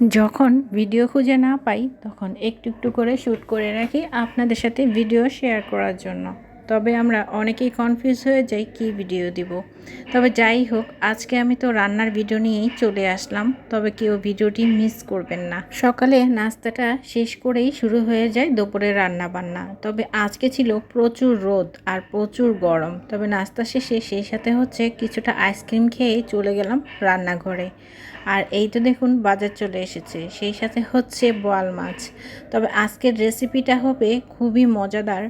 যখন ভিডিও খুঁজে না পাই, তখন একটু একটু করে শ্যুট করে রাখি আপনাদের সাথে ভিডিও শেয়ার করার জন্য। তবে আমরা অনেকেই কনফিউজ হয়ে যাই কি ভিডিও দিব। তবে যাই হোক, আজকে আমি তো রান্নার ভিডিও নিয়েই চলে আসলাম, তবে কেউ ভিডিওটি মিস করবেন না। সকালে নাস্তাটা শেষ করেই শুরু হয়ে যায় দুপুরে রান্না বান্না তবে আজকে ছিল প্রচুর রোদ আর প্রচুর গরম। তবে নাস্তা শেষে সেই সাথে হচ্ছে কিছুটা আইসক্রিম খেয়ে চলে গেলাম রান্নাঘরে। আর এই তো দেখুন, বাজার চলে এসেছে। সেই সাথে হচ্ছে বোয়াল মাছ। তবে আজকের রেসিপিটা হবে খুবই মজাদার।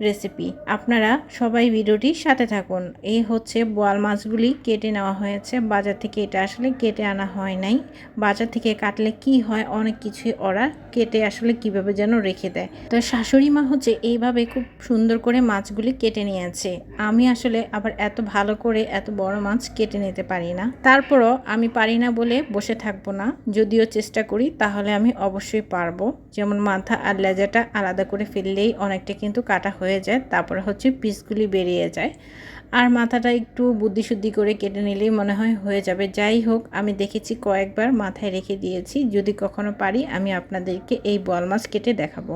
রেসিপি আপনারা সবাই ভিডিওটির সাথে থাকুন। এই হচ্ছে বোয়াল মাছগুলি কেটে নেওয়া হয়েছে। বাজার থেকে এটা আসলে কেটে আনা হয় নাই। বাজার থেকে কাটলে কি হয়, অনেক কিছুই ওরা কেটে আসলে কীভাবে যেন রেখে দেয়। তো শাশুড়ি মা হচ্ছে এইভাবে খুব সুন্দর করে মাছগুলি কেটে নিয়েছে। আমি আসলে আবার এত ভালো করে এত বড় মাছ কেটে নিতে পারি না। তারপরও আমি পারি না বলে বসে থাকব না। যদিও চেষ্টা করি, তাহলে আমি অবশ্যই পারব। যেমন মাথা আর লেজাটা আলাদা করে ফেললেই অনেকটা কিন্তু কাটা হয়ে যায়, তারপরে হচ্ছে পিসগুলি বেরিয়ে যায়। আর মাথাটা একটু বুদ্ধিশুদ্ধি করে কেটে নিলেই মনে হয় হয়ে যাবে। যাই হোক, আমি দেখেছি কয়েকবার মাথায় রেখে দিয়েছি। যদি কখনো পারি, আমি আপনাদেরকে এই বল মাছ কেটে দেখাবো।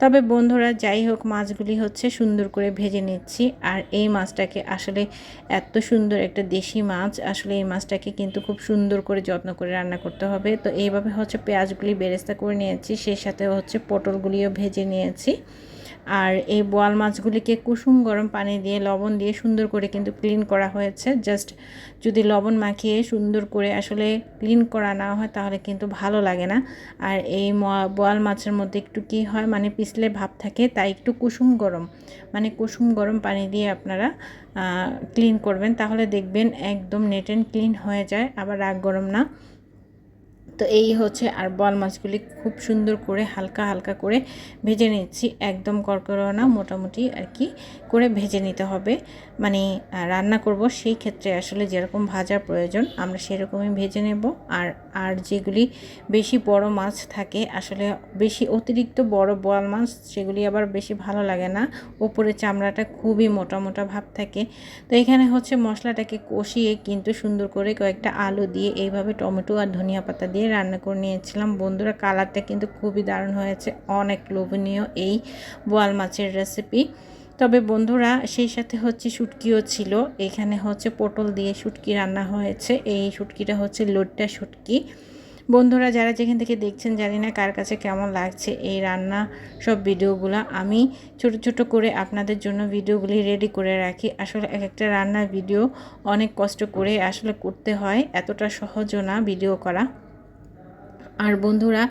তবে বন্ধুরা, যাই হোক, মাছগুলি হচ্ছে সুন্দর করে ভেজে নিচ্ছি। আর এই মাছটাকে আসলে এত সুন্দর একটা দেশি মাছ, আসলে এই মাছটাকে কিন্তু খুব সুন্দর করে যত্ন করে রান্না করতে হবে। তো এইভাবে হচ্ছে পেঁয়াজগুলি বেরেস্তা করে নিয়েছি, সেই সাথে হচ্ছে পটলগুলিও ভেজে নিয়েছি। আর এই বোয়াল মাছগুলিকে কুসুম গরম পানি দিয়ে, লবণ দিয়ে সুন্দর করে কিন্তু ক্লিন করা হয়েছে। জাস্ট যদি লবণ মাখিয়ে সুন্দর করে আসলে ক্লিন করা না হয়, তাহলে কিন্তু ভালো লাগে না। আর এই বোয়াল মাছের মধ্যে একটু কি হয় মানে পিছলে ভাব থাকে, তাই একটু কুসুম গরম মানে কুসুম গরম পানি দিয়ে আপনারা ক্লিন করবেন। তাহলে দেখবেন একদম নেট অ্যান্ড ক্লিন হয়ে যায়, আবার রাগ গরম না। তো এই হচ্ছে আর বল মাছগুলি খুব সুন্দর করে হালকা হালকা করে ভেজে নিচ্ছি। একদম করকরো না মোটামুটি আর কি করে ভেজে নিতে হবে। মানে রান্না করব সেই ক্ষেত্রে আসলে যেরকম ভাজার প্রয়োজন আমরা সেরকমই ভেজে নেব। আর আর যেগুলি বেশি বড় মাছ থাকে আসলে বেশি অতিরিক্ত বড় বোয়াল মাছ সেগুলি আবার বেশি ভালো লাগে না। ওপরে চামড়াটা খুবই মোটা মোটা ভাব থাকে। তো এখানে হচ্ছে মশলাটাকে কষিয়ে কিন্তু সুন্দর করে কয়েকটা আলু দিয়ে এইভাবে টমেটো আর ধনিয়া পাতা দিয়ে রান্না করে নিয়েছিলাম। বন্ধুরা, কালারটা কিন্তু খুবই দারুণ হয়েছে। অনেক লোভনীয় এই বোয়াল মাছের রেসিপি তবে বন্ধুরা, সেই সাথে হচ্ছে শুটকিও ছিল। এখানে হচ্ছে পটল দিয়ে শুটকি রান্না হয়েছে। এই শুটকিটা হচ্ছে লোডটা শুটকি। বন্ধুরা, যারা যেখান থেকে দেখছেন, জানি না কার কাছে কেমন লাগছে এই রান্না সব ভিডিওগুলো। আমি ছোট ছোট করে আপনাদের জন্য ভিডিওগুলি রেডি করে রাখি। আসলে এক একটা রান্নার ভিডিও অনেক কষ্ট করে আসলে করতে হয়। এতটা সহজও না ভিডিও করা। আর বন্ধুরা,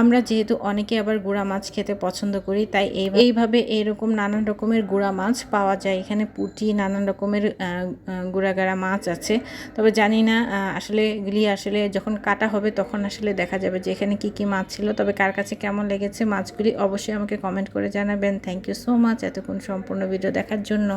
আমরা যেহেতু অনেকে আবার গুঁড়া মাছ খেতে পছন্দ করি, তাই এই এইভাবে এরকম নানান রকমের গুঁড়া মাছ পাওয়া যায়। এখানে পুঁটি, নানান রকমের গুঁড়াগাড়া মাছ আছে। তবে জানি না আসলে এগুলি আসলে যখন কাটা হবে তখন আসলে দেখা যাবে যে এখানে কী কী মাছ ছিল। তবে কার কাছে কেমন লেগেছে মাছগুলি অবশ্যই আমাকে কমেন্ট করে জানাবেন। থ্যাংক ইউ সো মাচ এতক্ষণ সম্পূর্ণ ভিডিও দেখার জন্য।